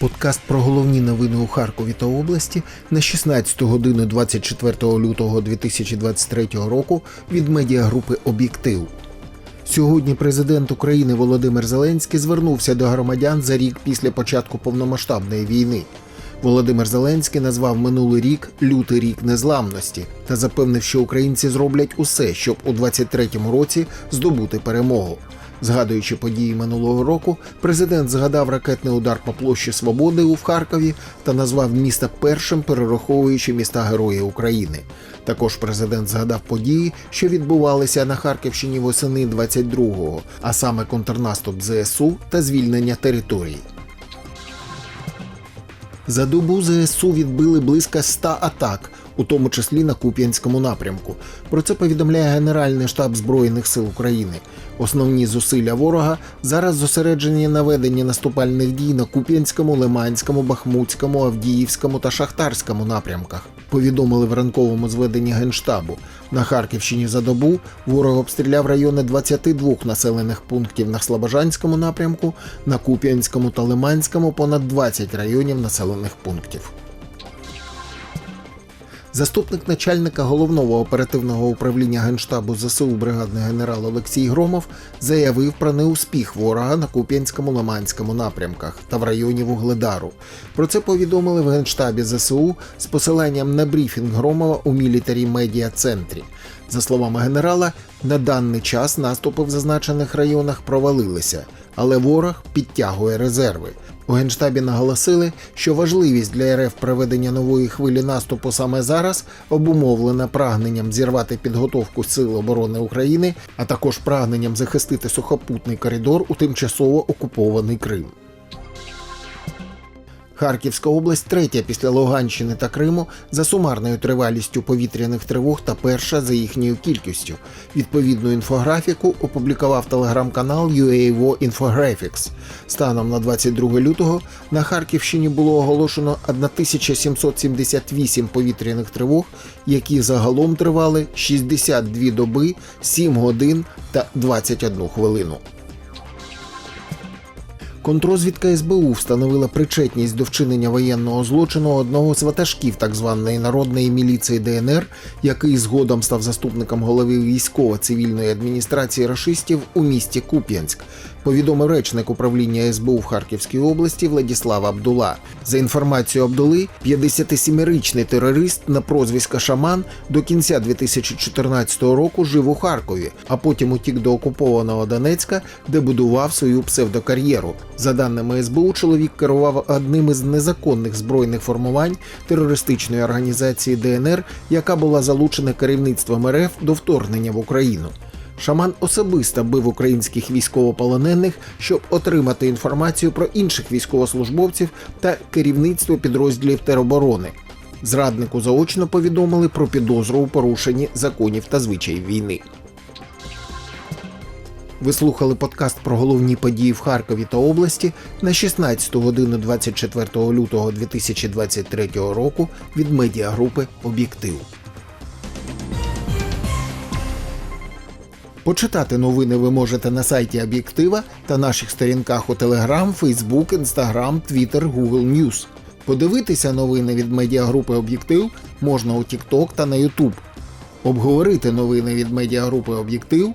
Подкаст про головні новини у Харкові та області на 16 годину 24 лютого 2023 року від медіагрупи Об'єктив. Сьогодні президент України Володимир Зеленський звернувся до громадян за рік після початку повномасштабної війни. Володимир Зеленський назвав минулий рік лютий рік незламності та запевнив, що українці зроблять усе, щоб у 23-му році здобути перемогу. Згадуючи події минулого року, президент згадав ракетний удар по площі Свободи у Харкові та назвав місто першим перераховуючи міста Герої України. Також президент згадав події, що відбувалися на Харківщині восени 22-го, а саме контрнаступ ЗСУ та звільнення територій. За добу ЗСУ відбили близько 100 атак, у тому числі на Куп'янському напрямку. Про це повідомляє Генеральний штаб Збройних сил України. Основні зусилля ворога зараз зосереджені на веденні наступальних дій на Куп'янському, Лиманському, Бахмутському, Авдіївському та Шахтарському напрямках. Повідомили в ранковому зведенні Генштабу. На Харківщині за добу ворог обстріляв райони 22 населених пунктів на Слобожанському напрямку, на Куп'янському та Лиманському понад 20 районів населених пунктів. Заступник начальника головного оперативного управління генштабу ЗСУ бригадний генерал Олексій Громов заявив про неуспіх ворога на Куп'янському Лиманському напрямках та в районі Вугледару. Про це повідомили в генштабі ЗСУ з посиланням на брифінг Громова у мілітарі медіа центрі. За словами генерала, на даний час наступи в зазначених районах провалилися, але ворог підтягує резерви. У генштабі наголосили, що важливість для РФ проведення нової хвилі наступу саме зараз обумовлена прагненням зірвати підготовку сил оборони України, а також прагненням захистити сухопутний коридор у тимчасово окупований Крим. Харківська область третя після Луганщини та Криму за сумарною тривалістю повітряних тривог та перша за їхньою кількістю. Відповідну інфографіку опублікував телеграм-канал UAVO Infographics. Станом на 22 лютого на Харківщині було оголошено 1778 повітряних тривог, які загалом тривали 62 доби, 7 годин та 21 хвилину. Контрозвідка СБУ встановила причетність до вчинення воєнного злочину одного з ватажків так званої народної міліції ДНР, який згодом став заступником голови військово-цивільної адміністрації рашистів у місті Куп'янськ. Повідомив речник управління СБУ в Харківській області Владіслав Абдула. За інформацією Абдули, 57-річний терорист на прозвисько Шаман до кінця 2014 року жив у Харкові, а потім утік до окупованого Донецька, де будував свою псевдокар'єру. За даними СБУ, чоловік керував одним із незаконних збройних формувань терористичної організації ДНР, яка була залучена керівництвом РФ до вторгнення в Україну. Шаман особисто бив українських військовополонених, щоб отримати інформацію про інших військовослужбовців та керівництво підрозділів тероборони. Зраднику заочно повідомили про підозру у порушенні законів та звичаїв війни. Ви слухали подкаст про головні події в Харкові та області на 16 годину 24 лютого 2023 року від медіагрупи Об'єктив. Почитати новини ви можете на сайті Об'єктива та наших сторінках у Telegram, Facebook, Instagram, Twitter, Google News. Подивитися новини від медіагрупи Об'єктив можна у TikTok та на YouTube. Обговорити новини від медіагрупи Об'єктив